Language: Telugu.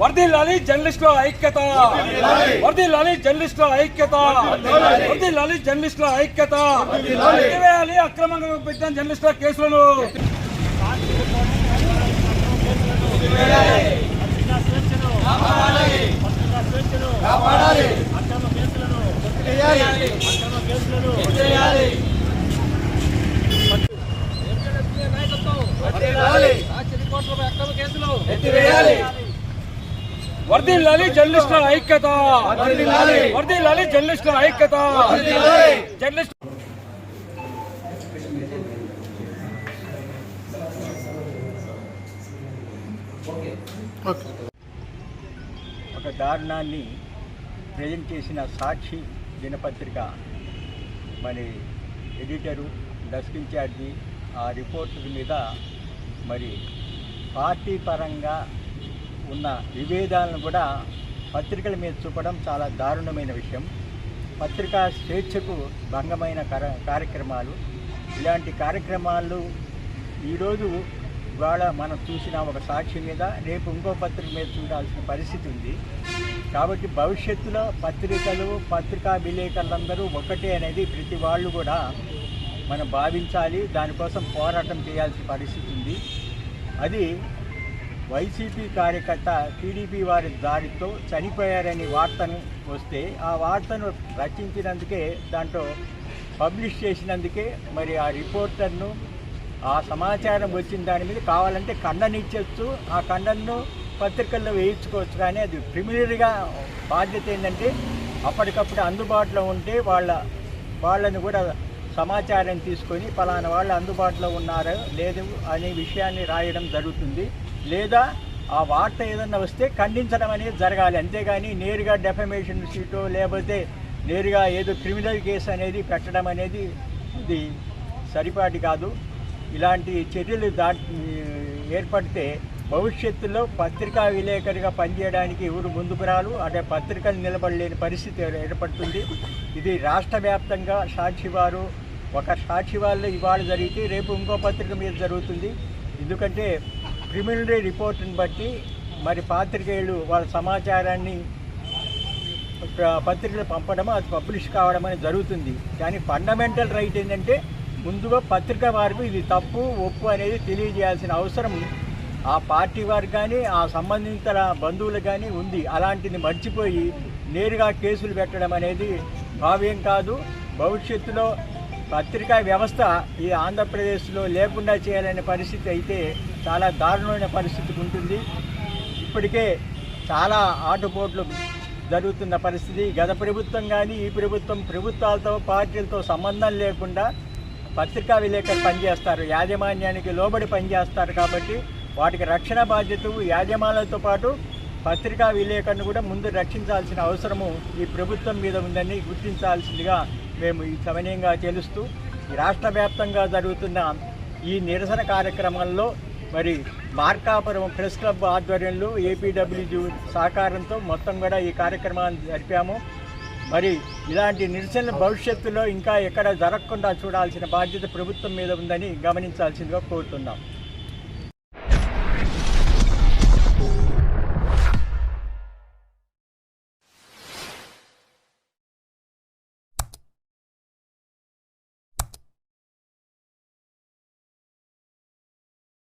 వర్దిల్లాలి జర్నలిస్టుల ఐక్యత. వర్దిల్లాలి జర్నలిస్టుల ఐక్యత. వర్దిల్లాలి జర్నలిస్టుల ఐక్యత. ఎత్తివేయాలి అక్రమంగా పెట్టిన జర్నలిస్టుల కేసులను. పత్రికా స్వేచ్ఛను వర్దిల్లాలి జర్నలిస్టుల ఐక్యత. వర్దిల్లాలి. జర్నలిస్టుల ఐక్యత. జర్నలిస్ట్ ఒక దారుణాన్ని ప్రజెంట్ చేసిన సాక్షి దినపత్రిక మరి ఎడిటరు డెస్క్ ఇన్ఛార్జి ఆ రిపోర్టర్ మీద మరి పార్టీ పరంగా ఉన్న విభేదాలను కూడా పత్రికల మీద చూపడం చాలా దారుణమైన విషయం. పత్రికా స్వేచ్ఛకు భంగమైన కర- కార్యక్రమాలు. ఇలాంటి కార్యక్రమాలు ఈరోజు ఇవాళ మనం చూసిన ఒక సాక్షి మీద రేపు ఇంకో పత్రిక మీద చూడాల్సిన పరిస్థితి ఉంది. కాబట్టి భవిష్యత్తులో పత్రికలు పత్రికా విలేకరులందరూ ఒకటే అనేది ప్రతి వాళ్ళు కూడా మనం భావించాలి. దానికోసం పోరాటం చేయాల్సిన పరిస్థితి ఉంది. అది వైసీపీ కార్యకర్త టీడీపీ వారి దారితో చనిపోయారని వార్తను వస్తే ఆ వార్తను రచించినందుకే దాంట్లో పబ్లిష్ చేసినందుకే మరి ఆ రిపోర్టర్ను ఆ సమాచారం వచ్చిన దాని మీద కావాలంటే ఖండనిచ్చచ్చు ఆ ఖండను పత్రికల్లో వేయించుకోవచ్చు. కానీ అది ప్రిమినరీగా బాధ్యత ఏంటంటే అప్పటికప్పుడు అందుబాటులో ఉంటే వాళ్ళ వాళ్ళని కూడా సమాచారం తీసుకొని ఫలానా వాళ్ళు అందుబాటులో ఉన్నారో లేదు అనే విషయాన్ని రాయడం జరుగుతుంది. లేదా ఆ వార్త ఏదన్నా వస్తే ఖండించడం అనేది జరగాలి. అంతేగాని నేరుగా డెఫమేషన్ షీటో లేకపోతే నేరుగా ఏదో క్రిమినల్ కేసు అనేది పెట్టడం అనేది ఇది సరిపాటి కాదు. ఇలాంటి చర్యలు దా ఏర్పడితే భవిష్యత్తులో పత్రికా విలేకరిగా పనిచేయడానికి ఎవరు ముందుకు రారు. అంటే పత్రికలు నిలబడలేని పరిస్థితి ఏర్పడుతుంది. ఇది రాష్ట్ర వ్యాప్తంగా సాక్షి వారు ఒక సాక్షి వాళ్ళు ఇవాళ జరిగితే రేపు ఇంకో పత్రిక మీద జరుగుతుంది. ఎందుకంటే ప్రిలిమినరీ రిపోర్ట్ని బట్టి మరి పాత్రికేయులు వాళ్ళ సమాచారాన్ని పత్రికలు పంపడం అది పబ్లిష్ కావడం అనేది జరుగుతుంది. కానీ ఫండమెంటల్ రైట్ ఏంటంటే ముందుగా పత్రిక వారికి ఇది తప్పు ఒప్పు అనేది తెలియజేయాల్సిన అవసరం ఆ పార్టీ వారు కానీ ఆ సంబంధిత బంధువులు కానీ ఉంది. అలాంటిది మర్చిపోయి నేరుగా కేసులు పెట్టడం అనేది భావ్యం కాదు. భవిష్యత్తులో పత్రికా వ్యవస్థ ఈ ఆంధ్రప్రదేశ్లో లేకుండా చేయాలనే పరిస్థితి అయితే చాలా దారుణమైన పరిస్థితి ఉంటుంది. ఇప్పటికే చాలా ఆటుపోట్లు జరుగుతున్న పరిస్థితి. గత ప్రభుత్వం కానీ ఈ ప్రభుత్వం ప్రభుత్వాలతో పార్టీలతో సంబంధం లేకుండా పత్రికా విలేకరులు పనిచేస్తారు. యాజమాన్యానికి లోబడి పనిచేస్తారు కాబట్టి వాటికి రక్షణ బాధ్యత యాజమాన్యాలతో పాటు పత్రికా విలేకరును కూడా ముందు రక్షించాల్సిన అవసరము ఈ ప్రభుత్వం మీద ఉందని గుర్తించాల్సిందిగా మేము ఈ సమయంగా తెలుస్తూ ఈ రాష్ట్ర వ్యాప్తంగా జరుగుతున్న ఈ నిరసన కార్యక్రమంలో మరి మార్కాపురం ప్రెస్ క్లబ్ ఆధ్వర్యంలో ఏపీడబ్ల్యూజీ సహకారంతో మొత్తం కూడా ఈ కార్యక్రమాన్ని జరిపాము. మరి ఇలాంటి నిరసనలు భవిష్యత్తులో ఇంకా ఎక్కడ జరగకుండా చూడాల్సిన బాధ్యత ప్రభుత్వం మీద ఉందని గమనించాల్సిందిగా కోరుతున్నాం.